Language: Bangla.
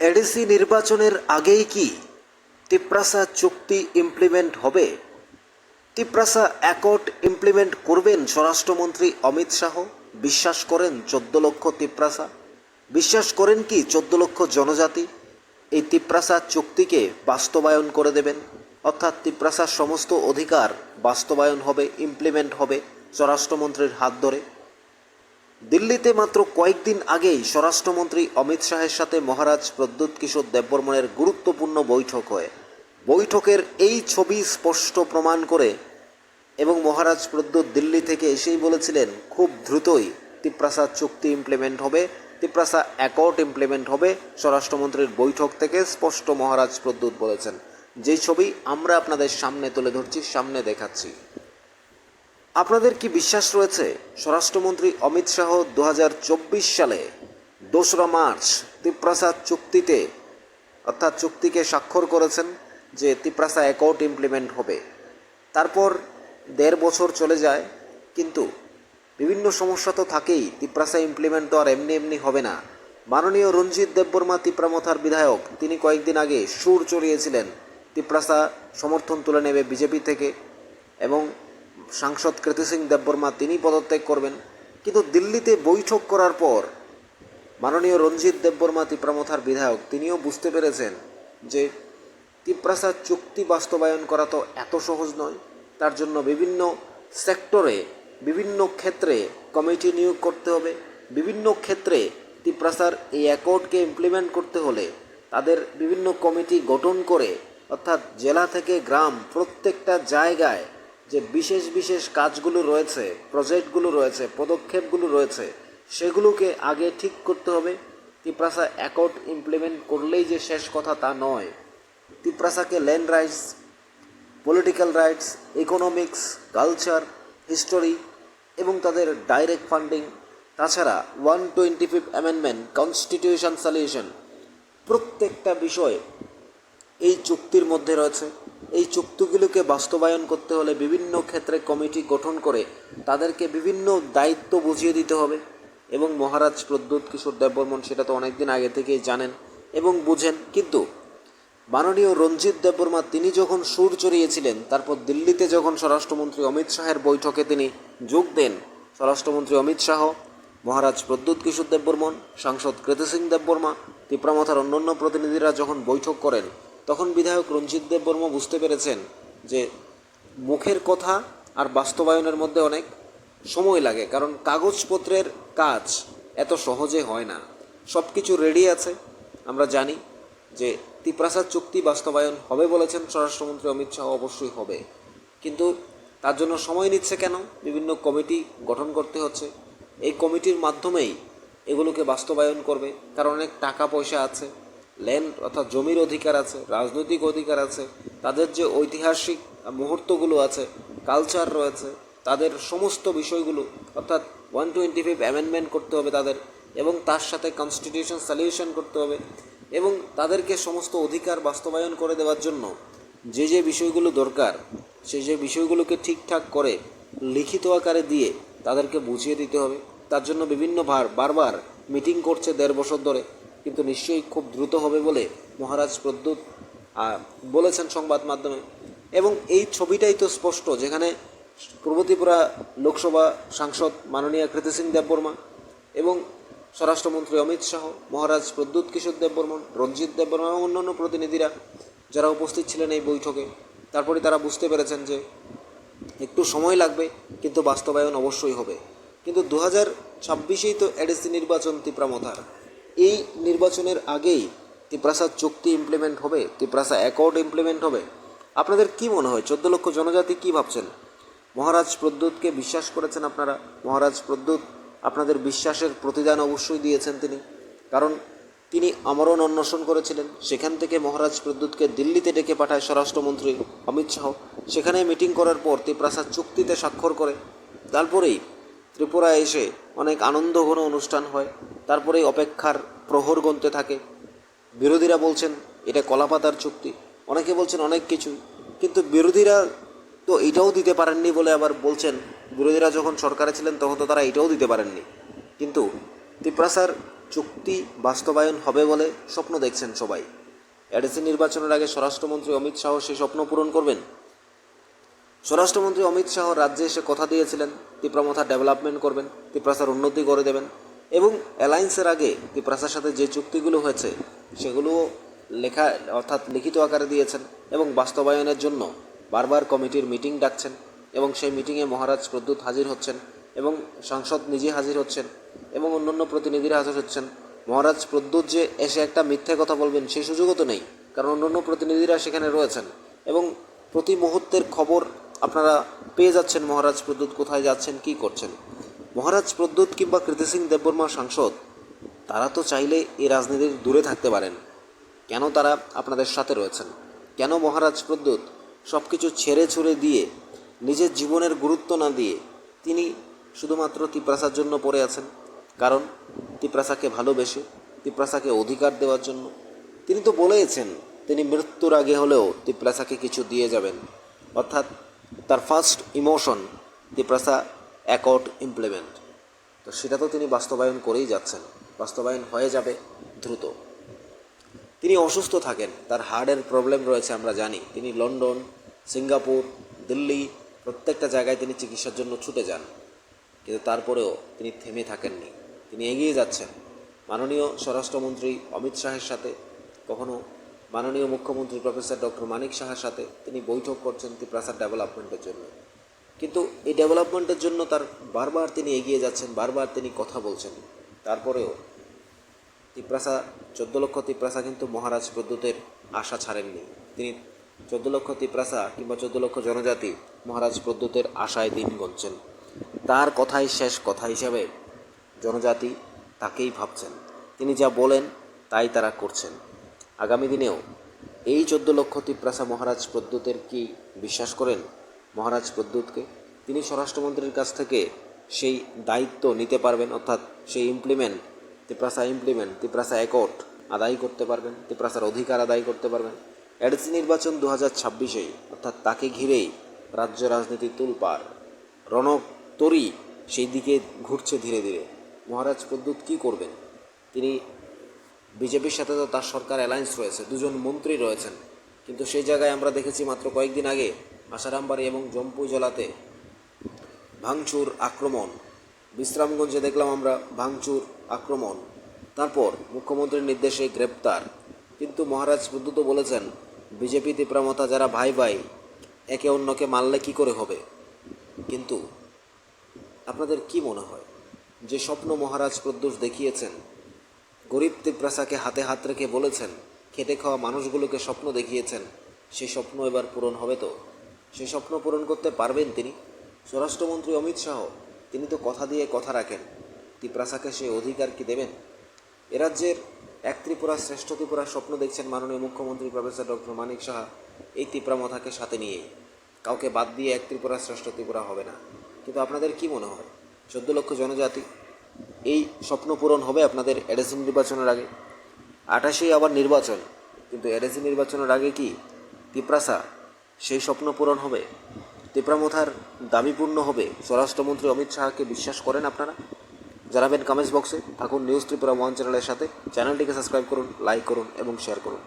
এডিসি নির্বাচনের আগেই কি তিপ্রাসা চুক্তি ইমপ্লিমেন্ট হবে? তিপ্রাসা অ্যাকর্ড ইমপ্লিমেন্ট করবেন স্বরাষ্ট্রমন্ত্রী অমিত শাহ? বিশ্বাস করেন চোদ্দ লক্ষ তিপ্রাসা? বিশ্বাস করেন কি চোদ্দ লক্ষ জনজাতি? এই তিপ্রাসা চুক্তিকে বাস্তবায়ন করে দেবেন। অর্থাৎ তিপ্রাসার সমস্ত অধিকার বাস্তবায়ন হবে ইমপ্লিমেন্ট হবে স্বরাষ্ট্রমন্ত্রীর হাত ধরে। দিল্লিতে মাত্র কয়েকদিন আগেই স্বরাষ্ট্রমন্ত্রী অমিত শাহের সাথে মহারাজ প্রদ্যুৎ কিশোর দেববর্মনের গুরুত্বপূর্ণ বৈঠক হয়। বৈঠকের এই ছবি স্পষ্ট প্রমাণ করে এবং মহারাজ প্রদ্যুৎ দিল্লি থেকে এসেই বলেছিলেন, খুব দ্রুতই তিপ্রাসা চুক্তি ইমপ্লিমেন্ট হবে, তিপ্রাসা অ্যাকর্ড ইমপ্লিমেন্ট হবে। স্বরাষ্ট্রমন্ত্রীর বৈঠক থেকে স্পষ্ট মহারাজ প্রদ্যুৎ বলেছেন। যেই ছবি আমরা আপনাদের সামনে তুলে ধরছি, সামনে দেখাচ্ছি। আপনাদের কি বিশ্বাস রয়েছে? স্বরাষ্ট্রমন্ত্রী অমিত শাহ দু হাজার চব্বিশ সালে দোসরা মার্চ তিপ্রাসা চুক্তিতে, অর্থাৎ চুক্তিকে স্বাক্ষর করেছেন যে তিপ্রাসা অ্যাকর্ড ইমপ্লিমেন্ট হবে। তারপর দেড় বছর চলে যায়, কিন্তু বিভিন্ন সমস্যা তো থাকেই, তিপ্রাসা ইমপ্লিমেন্ট তো আর এমনি এমনি হবে না। মাননীয় রঞ্জিত দেববর্মা তিপ্রামথার বিধায়ক, তিনি কয়েকদিন আগে সুর চড়িয়েছিলেন তিপ্রাসা সমর্থন তুলে নেবে বিজেপি থেকে, এবং সাংসদ কৃতি সিং দেববর্মা তিনি পদত্যাগ করবেন। কিন্তু দিল্লিতে বৈঠক করার পর মাননীয় রঞ্জিত দেববর্মা তিপ্রামথার বিধায়ক, তিনিও বুঝতে পেরেছেন যে তিপ্রাসা চুক্তি বাস্তবায়ন করা তো এত সহজ নয়। তার জন্য বিভিন্ন সেক্টরে, বিভিন্ন ক্ষেত্রে কমিটি নিয়োগ করতে হবে। বিভিন্ন ক্ষেত্রে তিপ্রাসার এই অ্যাকর্ডকে ইমপ্লিমেন্ট করতে হলে তাদের বিভিন্ন কমিটি গঠন করে, অর্থাৎ জেলা থেকে গ্রাম প্রত্যেকটা জায়গায় যে বিশেষ বিশেষ কাজগুলো রয়েছে, প্রজেক্টগুলো রয়েছে, পদক্ষেপগুলো রয়েছে, সেগুলোকে আগে ঠিক করতে হবে। তিপ্রাসা অ্যাকর্ড ইমপ্লিমেন্ট করলেই যে শেষ কথা তা নয়। তিপ্রাসাকে land rights political rights economics culture history এবং তাদের ডাইরেক্ট ফান্ডিং তাছাড়া one twenty fifth amendment constitution solution প্রত্যেকটা বিষয় এই চুক্তির মধ্যে রয়েছে। এই চুক্তিগুলোকে বাস্তবায়ন করতে হলে বিভিন্ন ক্ষেত্রে কমিটি গঠন করে তাদেরকে বিভিন্ন দায়িত্ব বুঝিয়ে দিতে হবে। এবং মহারাজ প্রদ্যুৎ কিশোর দেববর্মন সেটা তো অনেকদিন আগে থেকেই জানেন এবং বুঝেন। কিন্তু মাননীয় রঞ্জিত দেববর্মা তিনি যখন সুর চড়িয়েছিলেন, তারপর দিল্লিতে যখন স্বরাষ্ট্রমন্ত্রী অমিত শাহের বৈঠকে তিনি যোগ দেন, স্বরাষ্ট্রমন্ত্রী অমিত শাহ, মহারাজ প্রদ্যুৎ কিশোর দেববর্মন, সাংসদ কৃতি সিং দেববর্মা, তিপ্রামথার অন্যান্য প্রতিনিধিরা যখন বৈঠক করেন তখন বিধায়ক রঞ্জিত দেববর্মা বুঝতে পেরেছেন যে মুখের কথা আর বাস্তবায়নের মধ্যে অনেক সময় লাগে, কারণ কাগজপত্রের কাজ এত সহজে হয় না। সব কিছু রেডি আছে। আমরা জানি যে তিপ্রাসাদ চুক্তি বাস্তবায়ন হবে বলেছেন স্বরাষ্ট্রমন্ত্রী অমিত শাহ, অবশ্যই হবে। কিন্তু তার জন্য সময় নিচ্ছে কেন? বিভিন্ন কমিটি গঠন করতে হচ্ছে। এই কমিটির মাধ্যমেই এগুলোকে বাস্তবায়ন করবে। কারণ অনেক টাকা পয়সা আছে। ল্যান্ড অর্থাৎ জমির অধিকার আছে, রাজনৈতিক অধিকার আছে, তাদের যে ঐতিহাসিক মুহূর্তগুলো আছে কালচার রয়েছে, তাদের সমস্ত বিষয়গুলো, অর্থাৎ ওয়ান টোয়েন্টি ফাইভ অ্যামেন্ডমেন্ট করতে হবে তাদের এবং তার সাথে কনস্টিটিউশন সলিউশন করতে হবে এবং তাদেরকে সমস্ত অধিকার বাস্তবায়ন করে দেওয়ার জন্য যে যে বিষয়গুলো দরকার সেই যে বিষয়গুলোকে ঠিকঠাক করে লিখিত আকারে দিয়ে তাদেরকে বুঝিয়ে দিতে হবে। তার জন্য বিভিন্ন ভার বারবার মিটিং করছে দেড় বছর ধরে। কিন্তু নিশ্চয়ই খুব দ্রুত হবে বলে মহারাজ প্রদ্যুৎ বলেছেন সংবাদ মাধ্যমে। এবং এই ছবিটাই তো স্পষ্ট, যেখানে পূর্বত্রিপুরা লোকসভা সাংসদ মাননীয় কৃতি সিং দেববর্মা এবং স্বরাষ্ট্রমন্ত্রী অমিত শাহ, মহারাজ প্রদ্যুৎ কিশোর দেববর্মন, রঞ্জিত দেববর্মা এবং অন্যান্য প্রতিনিধিরা যারা উপস্থিত ছিলেন এই বৈঠকে, তারপরে তারা বুঝতে পেরেছেন যে একটু সময় লাগবে, কিন্তু বাস্তবায়ন অবশ্যই হবে। কিন্তু দু হাজার ছাব্বিশেই তো এডিসি নির্বাচন তিপ্রামথার এই নির্বাচনের আগেই তিপ্রাসা চুক্তি ইমপ্লিমেন্ট হবে, তিপ্রাসা অ্যাকর্ড ইমপ্লিমেন্ট হবে। আপনাদের কি মনে হয়? চোদ্দ লক্ষ জনজাতি কি ভাবছেন? মহারাজ প্রদ্যুৎকে বিশ্বাস করেছেন আপনারা? মহারাজ প্রদ্যুৎ আপনাদের বিশ্বাসের প্রতিদান অবশ্যই দিয়েছেন তিনি। কারণ তিনি আমরণ অন্বেষণ করেছিলেন। সেখান থেকে মহারাজ প্রদ্যুৎকে দিল্লিতে ডেকে পাঠায় স্বরাষ্ট্রমন্ত্রী অমিত শাহ। সেখানে মিটিং করার পর তিপ্রাসাদ চুক্তিতে স্বাক্ষর করে। তারপরেই ত্রিপুরা এসে অনেক আনন্দঘন অনুষ্ঠান হয়। তারপরেই অপেক্ষার প্রহর গণতে থাকে। বিরোধীরা বলছেন, এটা কলাপাতার চুক্তি। অনেকে বলছেন, অনেক কিছু কিন্তু বিরোধীরা তো এটাও দিতে পারেননি বলে আবার বলছেন। বিরোধীরা যখন সরকারে ছিলেন, তখন তো তারা এটাও দিতে পারেননি। কিন্তু তিপ্রাসার চুক্তি বাস্তবায়ন হবে বলে স্বপ্ন দেখছেন সবাই। এডিসি নির্বাচনের আগে স্বরাষ্ট্রমন্ত্রী অমিত শাহ সেই স্বপ্ন পূরণ করবেন। স্বরাষ্ট্রমন্ত্রী অমিত শাহ রাজ্যে এসে কথা দিয়েছিলেন, তিপ্রামথা ডেভেলপমেন্ট করবেন, তিপ্রাসার উন্নতি করে দেবেন। এবং অ্যালায়েন্সের আগে তিপ্রাসার সাথে যে চুক্তিগুলো হয়েছে সেগুলোও লেখা, অর্থাৎ লিখিত আকারে দিয়েছেন এবং বাস্তবায়নের জন্য বারবার কমিটির মিটিং ডাকছেন এবং সেই মিটিংয়ে মহারাজ প্রদ্যুৎ হাজির হচ্ছেন এবং সাংসদ নিজে হাজির হচ্ছেন এবং অন্যান্য প্রতিনিধিরা হাজির হচ্ছেন। মহারাজ প্রদ্যুৎ যে এসে একটা মিথ্যে কথা বলবেন সেই সুযোগও তো নেই, কারণ অন্যান্য প্রতিনিধিরা সেখানে রয়েছেন এবং প্রতি মুহূর্তের খবর আপনারা পেয়ে যাচ্ছেন। মহারাজ প্রদ্যুৎ কোথায় যাচ্ছেন, কি করছেন? মহারাজ প্রদ্যুৎ কিংবা কৃতি সিং দেববর্মা সাংসদ, তারা তো চাইলে এই রাজনীতির দূরে থাকতে পারেন। কেন তারা আপনাদের সাথে রয়েছেন? কেন মহারাজ প্রদ্যুৎ সব কিছু ছেড়ে ছুড়ে দিয়ে, নিজের জীবনের গুরুত্ব না দিয়ে তিনি শুধুমাত্র তিপ্রাসার জন্য পড়ে আছেন? কারণ তিপ্রাসাকে ভালোবেসে, তিপ্রাসাকে অধিকার দেওয়ার জন্য তিনি তো বলেইছেন, তিনি মৃত্যুর আগে হলেও তিপ্রাসাকে কিছু দিয়ে যাবেন। অর্থাৎ তার first emotion Tiprasa accord implement তো সেটা তো তিনি বাস্তবায়ন করেই যাচ্ছেন। বাস্তবায়ন হয়ে যাবে দ্রুত। তিনি অসুস্থ থাকেন, তার হার্টের প্রবলেম রয়েছে আমরা জানি। তিনি লন্ডন, সিঙ্গাপুর, দিল্লি, প্রত্যেকটা জায়গায় তিনি চিকিৎসার জন্য ছুটে যান। কিন্তু তারপরেও তিনি থেমে থাকেননি। তিনি এগিয়ে যাচ্ছেন। মাননীয় স্বরাষ্ট্রমন্ত্রী অমিত শাহের সাথে, কখনো মাননীয় মুখ্যমন্ত্রী প্রফেসর ডক্টর মানিক শাহের সাথে তিনি বৈঠক করছেন তিপ্রাসার ডেভেলপমেন্টের জন্য। কিন্তু এই ডেভেলপমেন্টের জন্য তার বারবার তিনি এগিয়ে যাচ্ছেন, বারবার তিনি কথা বলছেন। তারপরেও তিপ্রাসা, চোদ্দ লক্ষ তিপ্রাসা কিন্তু মহারাজ প্রদ্যুতের আশা ছাড়েননি। তিনি চোদ্দ লক্ষ তিপ্রাসা কিংবা চোদ্দ লক্ষ জনজাতি মহারাজ প্রদ্যুতের আশায় দিন গুনছেন। তার কথাই শেষ কথা হিসাবে জনজাতি তাকেই ভাবছেন। তিনি যা বলেন, তাই তারা করছেন। আগামী দিনেও এই চোদ্দ লক্ষ তিপ্রাসা মহারাজ প্রদ্যুতের কি বিশ্বাস করেন? মহারাজ প্রদ্যুৎকে তিনি স্বরাষ্ট্রমন্ত্রীর কাছ থেকে সেই দায়িত্ব নিতে পারবেন, অর্থাৎ সেই ইমপ্লিমেন্ট তিপ্রাসা ইমপ্লিমেন্ট তিপ্রাসা একট আদায় করতে পারবেন, তিপ্রাসার অধিকার আদায় করতে পারবেন। এডিসি নির্বাচন দু হাজার ছাব্বিশেই অর্থাৎ তাকে ঘিরেই রাজ্য রাজনীতি তুলপার। রণক তরি সেই দিকে ঘুরছে ধীরে ধীরে। মহারাজ প্রদ্যুৎ কী করবেন? তিনি বিজেপির সাথে তো তার সরকার অ্যালায়েন্স রয়েছে, দুজন মন্ত্রী রয়েছেন। কিন্তু সেই জায়গায় আমরা দেখেছি মাত্র কয়েকদিন আগে আসারামবাড়ি এবং জম্পুই জেলাতে ভাঙচুর আক্রমণ। বিশ্রামগঞ্জে দেখলাম আমরা ভাঙচুর আক্রমণ। তারপর মুখ্যমন্ত্রীর নির্দেশে গ্রেপ্তার। কিন্তু মহারাজ প্রদ্যুত বলেছেন, বিজেপি তিপ্রামতা যারা ভাই ভাই, একে অন্যকে মারলে কি করে হবে? কিন্তু আপনাদের কি মনে হয়, যে স্বপ্ন মহারাজ প্রদ্যুষ দেখিয়েছেন, গরিব তিপ্রাসাকে হাতে হাত রেখে বলেছেন, খেটে খাওয়া মানুষগুলোকে স্বপ্ন দেখিয়েছেন সেই স্বপ্ন এবার পূরণ হবে তো? সেই স্বপ্ন পূরণ করতে পারবেন তিনি। স্বরাষ্ট্রমন্ত্রী অমিত শাহ, তিনি তো কথা দিয়ে কথা রাখেন। তিপ্রাসাকে সে অধিকার কি দেবেন? এ রাজ্যের এক ত্রিপুরা শ্রেষ্ঠ ত্রিপুরার স্বপ্ন দেখছেন মাননীয় মুখ্যমন্ত্রী প্রফেসর ডক্টর মানিক সাহা এই ত্রিপুরামথাকে সাথে নিয়ে কাউকে বাদ দিয়ে এক ত্রিপুরা শ্রেষ্ঠ ত্রিপুরা হবে না। কিন্তু আপনাদের কি মনে হয়? চোদ্দ লক্ষ জনজাতি, এই স্বপ্ন পূরণ হবে আপনাদের এডিসি নির্বাচনের আগে? আঠাশেই আবার নির্বাচন, কিন্তু এডিসি নির্বাচনের আগে কি তিপ্রাসা সেই স্বপ্ন পূরণ হবে? তেপ্রামথার দাবি পূর্ণ হবে? স্বরাষ্ট্রমন্ত্রী অমিত শাহকে বিশ্বাস করেন আপনারা? জানাবেন কমেন্টস বক্সে থাকুন নিউজ ত্রিপুরা ওয়ান চ্যানেলের সাথে। চ্যানেলটিকে সাবস্ক্রাইব করুন লাইক করুন এবং শেয়ার করুন।